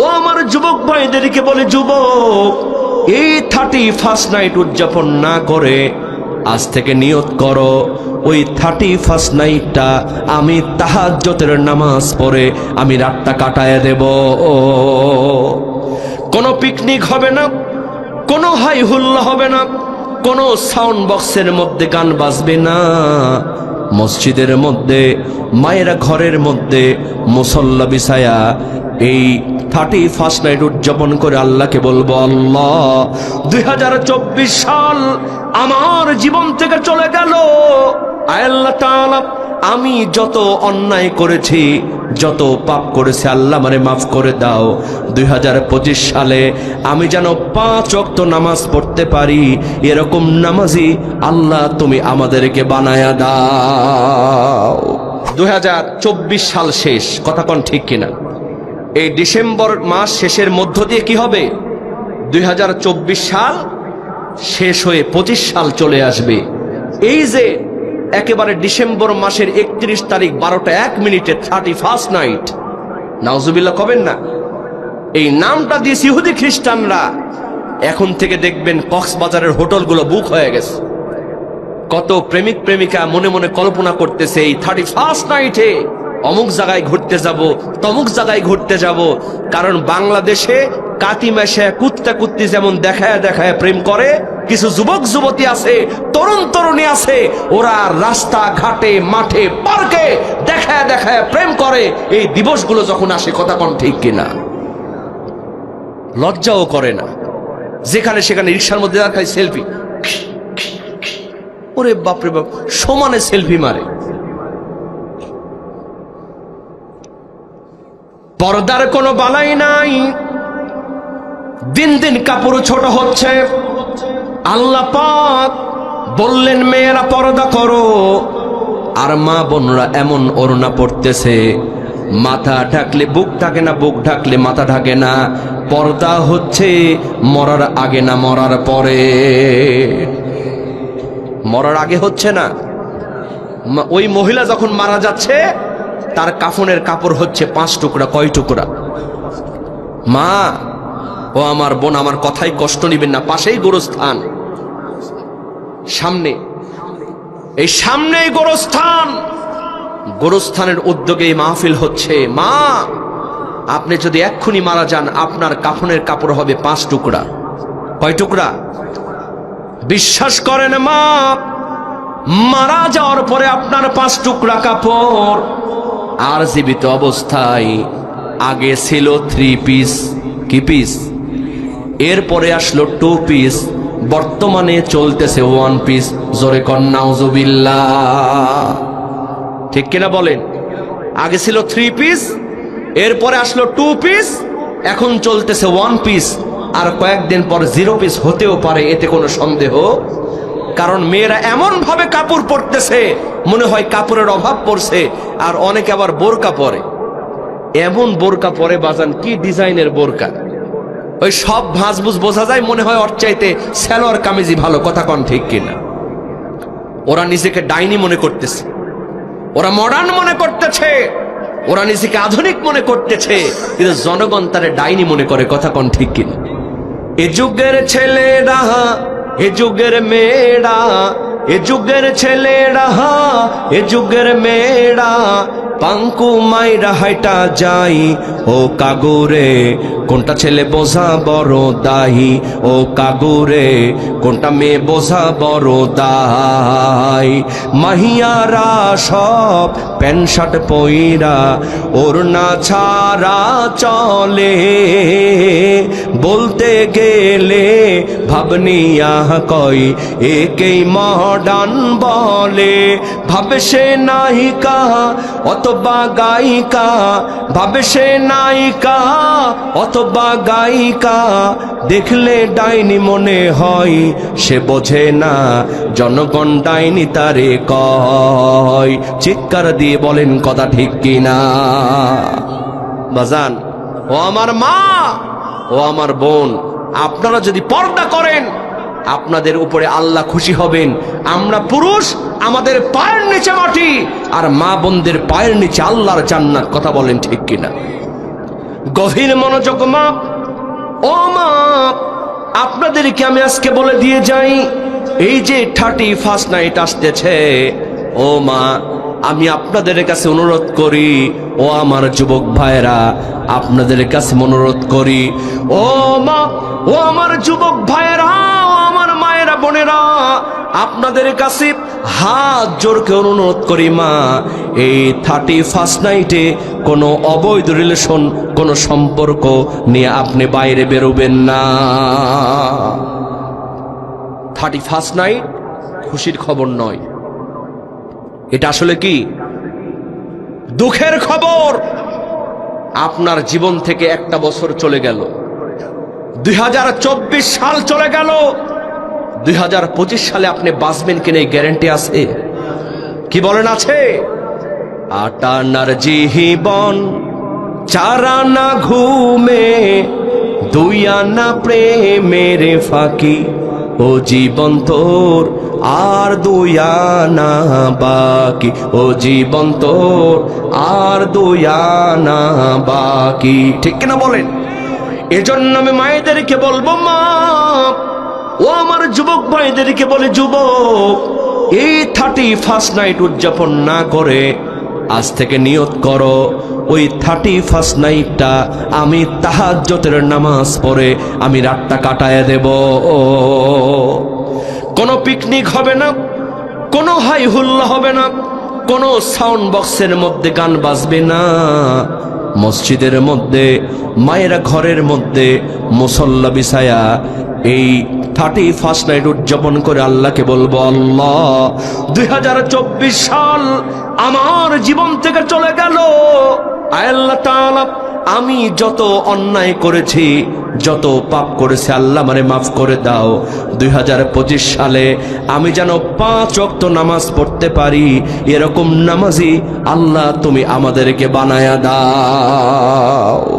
ও আমার যুবক ভাইদেরকে বলে, যুবক, এই থার্টি ফার্স্ট নাইট উদযাপন না করে, আজ থেকে নিয়ত করো, ওই থার্টি ফার্স্ট নাইটটা আমি তাহাজ্জতের নামাজ পড়ে আমি রাতটা কাটায় দেব। ও কোনো পিকনিক হবে না, কোনো হাই হুল্লা হবে না, কোনো সাউন্ড বক্সের মধ্যে গান বাজবে না। মসজিদের মধ্যে, মায়েরা ঘরের মধ্যে মুসল্লা বিছায়া এই থার্টি ফার্স্ট নাইট উদযাপন করে আল্লাহকে বলব, আল্লাহ, দুই হাজার চব্বিশ সাল আমার জীবন থেকে চলে গেল। আমি যত অন্যায় করেছি, যত পাপ করেছি, আল্লাহ মানে মাফ করে দাও। দুই হাজার পঁচিশ সালে আমি যেন পাঁচ অক্ত নামাজ পড়তে পারি, এরকম নামাজি আল্লাহ তুমি আমাদেরকে বানায়া দাও। দুই হাজার চব্বিশ সাল শেষ, কথা কোন ঠিক কিনা? এই ডিসেম্বর মাস শেষের মধ্য দিয়ে কি হবে? দুই হাজার চব্বিশ সাল শেষ হয়ে পঁচিশ সাল চলে আসবে। এই যে একেবারে ডিসেম্বর মাসের একত্রিশ তারিখ বারোটা এক মিনিটে থার্টি ফার্স্ট নাইট নাউজুবিল্লাহ কবেন না? এই নামটা দিয়েছে ইহুদি খ্রিস্টানরা। এখন থেকে দেখবেন কক্সবাজারের হোটেলগুলো বুক হয়ে গেছে। কত প্রেমিক প্রেমিকা মনে মনে কল্পনা করতেছে এই থার্টি ফার্স্ট নাইটে অমুক জায়গায় ঘুরতে যাব, তমুক জায়গায় ঘুরতে যাব। কারণ বাংলাদেশে কাতি মেশে, কুত্তা কুত্তি যেমন দেখায় দেখায় প্রেম করে, কিছু যুবক, যুবতী আছে, তরুণ তরুণী আছে, ওরা রাস্তা ঘাটে মাঠে, পার্কে দেখায় দেখায় প্রেম করে। এই দিবসগুলো যখন আসে, কথা কোন ঠিক কিনা? লজ্জাও করে না। যেখানে সেখানে রিক্সার মধ্যে দেখায় সেলফি ওরে বাপরে বাপ, সমানে সেলফি মারে। পর্দার কোনো বালাই নাই। দিন দিন কাপড় ছোট হচ্ছে। আল্লাহ পাক বললেন, মেয়েরা, পর্দা করো। আর মা বোনরা এমন ওড়না পড়তেছে মাথা ঢাকলে বুক ঢাকে না, বুক ঢাকলে মাথা ঢাকে না। পর্দা হচ্ছে মরার আগে না মরার পরে। মরার আগে হচ্ছে না। ওই মহিলা যখন মারা যাচ্ছে তার কাফনের কাপড় হচ্ছে পাঁচ টুকরা, কয় টুকরা? মা, ও আমার বোন, আমার কথাই কষ্ট নিবেন না, পাশেই গোরস্থান। সামনে, এই সামনেই গোরস্থান। গোরস্থানের উদ্যোগে মাহফিল হচ্ছে। মা, আপনি যদি এক্ষুনি মারা যান, আপনার কাফনের কাপড় হবে পাঁচ টুকরা। কয় টুকরা? বিশ্বাস করেন মা, মারা যাওয়ার পরে আপনার পাঁচ টুকরা কাপড়। আর জীবিত অবস্থায় আগে ছিল থ্রি পিস কি পিস এরপরে আসলো টু পিস বর্তমানে চলতেছে ওয়ান পিস জোরে কন্যাউজুবিল্লা ঠিক কিনা বলেন? আগে ছিল থ্রি পিস এরপরে আসলো টু পিস এখন চলতেছে ওয়ান পিস আর কয়েকদিন পর জিরো পিস হতেও পারে, এতে কোনো সন্দেহ কারণ মেয়েরা এমন ভাবে কাপড় পরতেছে, মনে হয় কাপড়ের অভাব পড়ছে, আর অনেকে আবার বোরকা পরে। এমন বোরকা পরে, বাজান, কি ডিজাইনের বোরকা? ওই সব ভাঁজবুজ বোঝা যায়, মনে হয় ওর চাইতে স্যালোয়ার কামিজি ভালো, কথা কন ঠিক কিনা। ওরা নিজেকে ডাইনি মনে করতেছে। ওরা মডার্ন মনে করতেছে। ওরা নিজেকে আধুনিক মনে করতেছে। কিন্তু জনগণ তারে ডাইনি মনে করে, কথা কন ঠিক কিনা। এ যুগের ছেলেরা এ যুগের মেয়েরা এ যুগের ছেলেরা এ যুগের মেয়েরা, পাঙ্কু মাইরা হাইটা যাই, ও কাগুরে, কোনটা ছেলে বোঝা বড় দাহি, ও কাগুরে, কোনটা মেয়ে বোঝা বড় দাই মাহিয়ারা সব প্যান্ট শার্ট পইরা ওর না ছাড়া চলে, বলতে গেলে ভাবনিয়া কই, একেই মডার্ন বলে, ভাবে সে নায়িকা, অথবা গায়িকা, ভাবে সে নায়িকা, অথবা গায়িকা, দেখলে ডাইনি মনে হয়, সে বোঝে না, জনগণ ডাইনি তারে কয়। চিৎকার দিয়ে বলেন কথা ঠিক কিনা। বাজান, ও আমার মা, ও আমার বোন, আপনারা যদি পর্দা করেন আপনাদের উপরে আল্লাহ খুশি হবেন। আমরা পুরুষ, আমাদের পায়ের নিচে মাটি, আর মা বোনদের পায়ের নিচে আল্লাহর জান্নাত, কথা বলেন ঠিক কিনা? গভীর মনোযোগ মা। ও মা, আপনাদেরকে আমি আজকে বলে দিয়ে যাই, এই যে থার্টি ফার্স্ট নাইট আসতেছে, ও মা, আমি আপনাদের কাছে অনুরোধ করি, ও আমার যুবক ভাইরা আপনাদের কাছে অনুরোধ করি, ও মা, ও আমার যুবক ভাইরা বোনেরা, আপনাদের কাছে হাত জোরকে অনুরোধ করি, মা, এই থার্টি ফার্স্ট নাইটে কোনো অবৈধ রিলেশন কোনো সম্পর্ক নিয়ে আপনি বাইরে বেরোবেন না। থার্টি ফার্স্ট নাইট খুশির খবর নয়। এটা আসলে কি? দুঃখের খবর! আপনার জীবন থেকে একটা বছর চলে গেল। দুই হাজার চব্বিশ সাল চলে গেল। দুই হাজার পঁচিশ সালে আপনি বাঁচবেন কিনে গ্যারেন্টি আছে। কি বলেন আছে? আটানার জীবন চারানা ঘুমে, দুই আনা প্রেমের ফাঁকি। ও জীবন তোর, আর দুই বাকি। ও জীবন তোর, আর দুই বাকি। ঠিক কিনা বলেন? এজন্য আমি মায়েদেরকে বলব, মা ও আমার যুবক ভাইদেরকে বলে, যুবক, এই থার্টি ফার্স্ট নাইট উদযাপন না করে আজ থেকে নিয়ত করো, ওই থার্টি ফার্স্ট নাইটটা আমি তাহাজ্জতের নামাজ পড়ে আমি রাতটা কাটায় দেব। কোনো পিকনিক হবে না, কোনো হাই হুল্লা হবে না, কোনো সাউন্ড বক্সের মধ্যে গান বাজবে না। মসজিদের মধ্যে, মায়েরা ঘরের মধ্যে মুসল্লা বিছায়া এই থার্টি ফার্স্ট নাইট উদযাপন করে আল্লাহকে বলব, আল্লাহ, দুই হাজার চব্বিশ সাল আমার জীবন থেকে চলে গেল। আল্লাহ তাআলা, আমি যত অন্যায় করেছি, যত পাপ করেছি, আল্লাহ মানে মাফ করে দাও। দুই হাজার পঁচিশ সালে আমি যেন পাঁচ অক্ত নামাজ পড়তে পারি, এরকম নামাজি আল্লাহ তুমি আমাদেরকে বানায়া দাও।